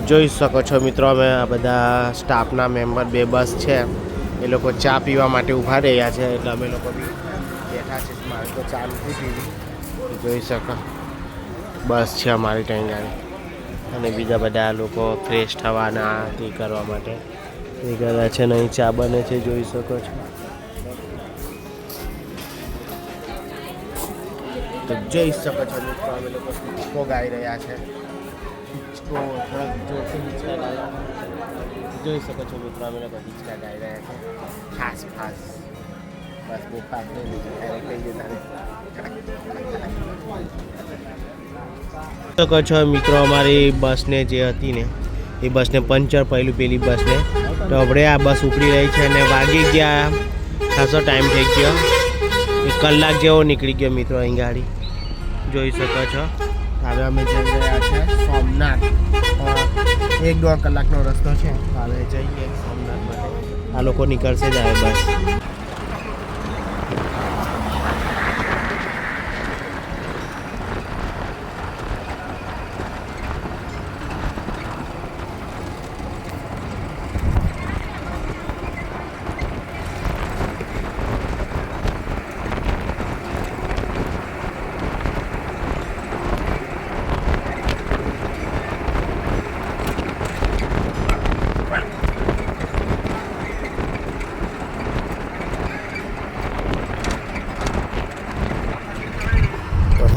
જોઈ શકો છો મિત્રો, અમે આ બધા સ્ટાફના મેમ્બર બે બસ છે. એ લોકો ચા પીવા માટે ઊભા રહ્યા છે, એટલે અમે લોકો બી બેઠા છે મારે તો ચા નથી પીવી. જોઈ શકો. બસ છે અમારી ત્યાં ગાડી અને બીજા બધા લોકો ફ્રેશ થવાના તે કરવા માટે. એ ગયા છે ને અહીં ચા બને છે, જોઈ શકો છો. તો જોઈ શકો છો મિત્રો, અમે લોકો ગાઈ રહ્યા છે. હિચકો થોડાક જોરથી હિંચકા ગાયા જોઈ શકો છો મિત્રો અમે લોકો હિંચકા ગાઈ રહ્યા છે. ખાસ ખાસ. બસ બહુ ખાસ નહીં બીજું ક્યારેક કહી દેતા શકો છો મિત્રો, અમારી બસને જે હતી ને, એ બસને પંચર પહેલું પેલી બસને. તો આપણે આ બસ ઉપડી રહી છે અને વાગી ગયા ખાસો ટાઈમ થઈ ગયો. એક કલાક જેવો નીકળી ગયો મિત્રો અહીં ગાડી. જોઈ શકો છો. હવે અમે જઈ રહ્યા છે સોમનાથ. એક દોઢ કલાકનો રસ્તો છે. હવે જઈએ સોમનાથ માટે. આ લોકો નીકળશે જ આવે બસ.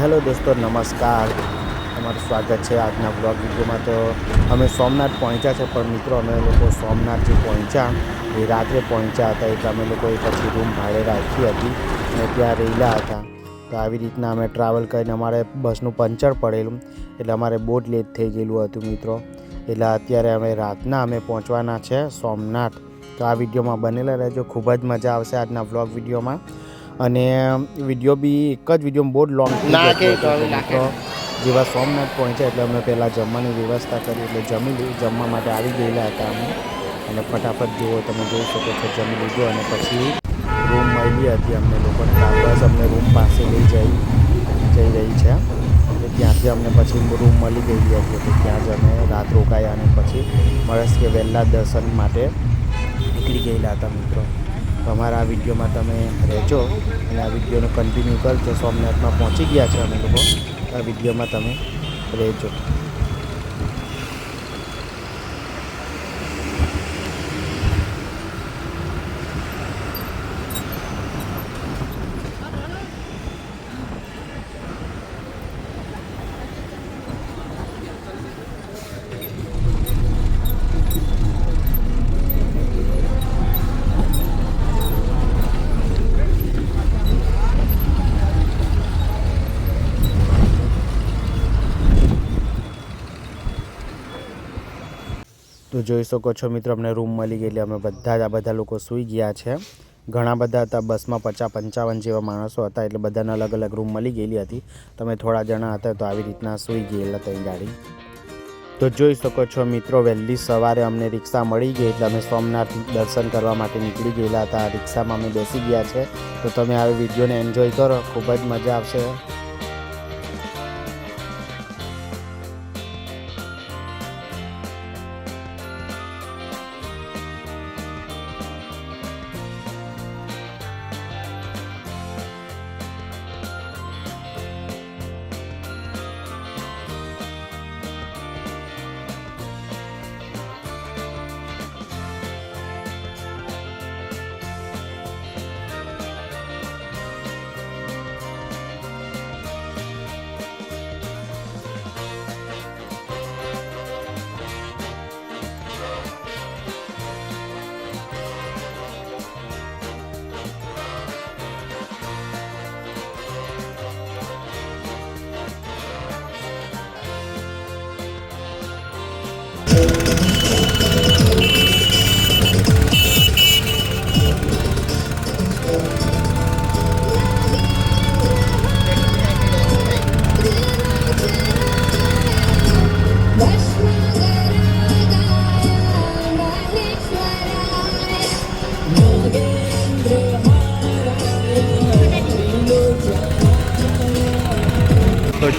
હેલો દોસ્તો, નમસ્કાર. તમારું સ્વાગત છે આજના બ્લોગ વિડીયોમાં. તો અમે સોમનાથ પહોંચ્યા છે, પણ મિત્રો અમે લોકો સોમનાથથી પહોંચ્યા, એ રાત્રે પહોંચ્યા હતા. એટલે અમે લોકોએ પછી રૂમ ભાડે રાખી હતી અને ત્યાં રહેલા હતા. તો આવી રીતના અમે ટ્રાવેલ કરીને અમારે બસનું પંચર પડેલું, એટલે અમારે જ લેટ થઈ ગયેલું હતું મિત્રો. એટલે અત્યારે અમે રાતના અમે પહોંચવાના છે સોમનાથ. તો આ વિડીયોમાં બનેલા રહેજો. ખૂબ જ મજા આવશે આજના બ્લોગ વિડીયોમાં. અને વીડિયો બી એક જ વીડિયો બહુ લોંગ. જેવા સોમનાથ પહોંચ્યા એટલે અમે પહેલાં જમવાની વ્યવસ્થા કરી એટલે જમી લીધું. જમવા માટે આવી ગયેલા હતા અમે. અને ફટાફટ જુઓ તમે જોઈ શકો છો જમી લીધું અને પછી રૂમ મળી હતી અમને લોકોને. બસ અમને રૂમ પાસે લઈ જઈ જઈ રહી છે. એટલે ત્યાંથી અમને પછી રૂમ મળી ગયેલી હતી. એટલે ત્યાં જ અમે રાત રોકાયા અને પછી મળસ કે વહેલા દર્શન માટે નીકળી ગયેલા હતા મિત્રો. તો અમારા આ વિડીયોમાં તમે રહેજો અને આ વિડીયોને કન્ટિન્યુ કરજો. સોમનાથમાં પહોંચી ગયા છે અમે લોકો. આ વિડીયોમાં તમે રહેજો. જોઈ શકો છો મિત્રો, અમને રૂમ મળી ગયેલી અમે બધા જ આ બધા લોકો સૂઈ ગયા છે. ઘણા બધા હતા બસમાં પચાસ પંચાવન જેવા માણસો હતા એટલે બધાને અલગ અલગ રૂમ મળી ગયેલી હતી. તમે થોડા જણા હતા તો આવી રીતના સૂઈ ગયેલા ત્યાં ગાડી. તો જોઈ શકો છો મિત્રો, વહેલી સવારે અમને રિક્ષા મળી ગઈ એટલે અમે સોમનાથ દર્શન કરવા માટે નીકળી ગયેલા હતા. રિક્ષામાં અમે બેસી ગયા છે. તો તમે આ વિડીયોને એન્જોય કરો. ખૂબ જ મજા આવશે.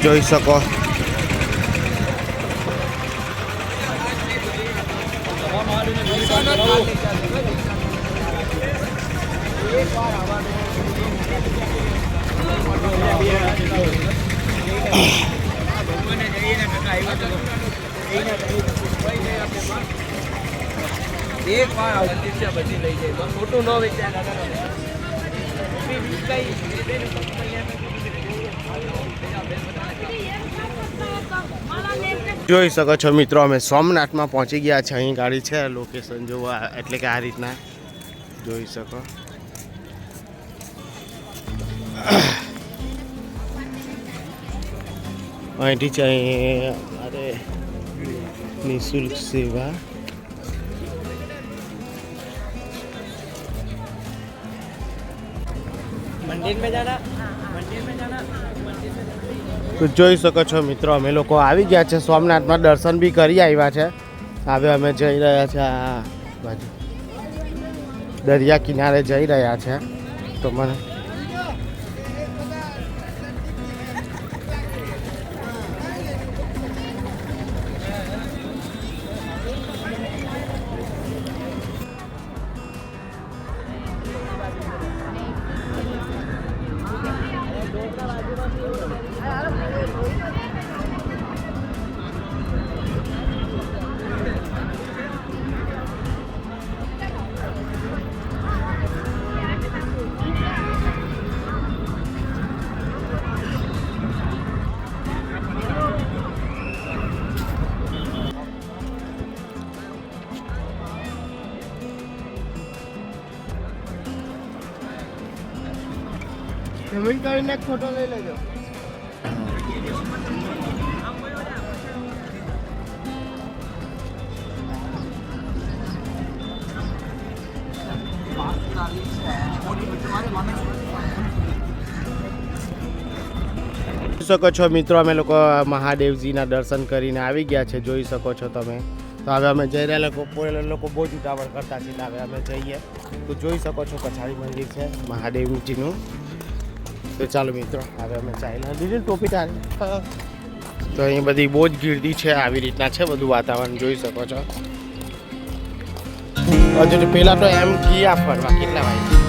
જોઈ શકો. એક વાર આવતી છે બધી લઈ જાય. મોટું ન વેચાય જોઈ શકો છો મિત્રો, અમે સોમનાથમાં પહોંચી ગયા છે અહીં ગાડી છે લોકેશન જોવા એટલે કે આ રીતના. જોઈ શકો. અહીંથી છે અહીં અમારે નિઃશુલ્ક સેવા. મંદિર મેં જાના મંદિર મેં જાના તો જોઈ શકો છો મિત્રો, અમે લોકો આવી ગયા છે. સોમનાથમાં દર્શન બી કરી આવ્યા છે. હવે અમે જઈ રહ્યા છે આ બાજુ. દરિયા કિનારે જઈ રહ્યા છે. તો મને પેમેન્ટ કરીને ફોટો લઈ લેજો. શકો છો મિત્રો, અમે લોકો મહાદેવજીના દર્શન કરીને આવી ગયા છે, જોઈ શકો છો તમે. તો હવે અમે જઈ રહ્યા લોકો લોકો બહુ જ ઉતાવળ કરતા છીએ હવે અમે જઈએ. તો જોઈ શકો છો પછાડી મંદિર છે મહાદેવજીનું. તો ચાલો મિત્રો હવે અમે ચાઇના દીધી ટોપી તારી. તો અહીં બધી બહુ જ ગીરદી છે આવી રીતના છે બધું વાતાવરણ જોઈ શકો છો. હજુ પહેલાં તો એમ ગયા ફરવા કેટલા વાગે?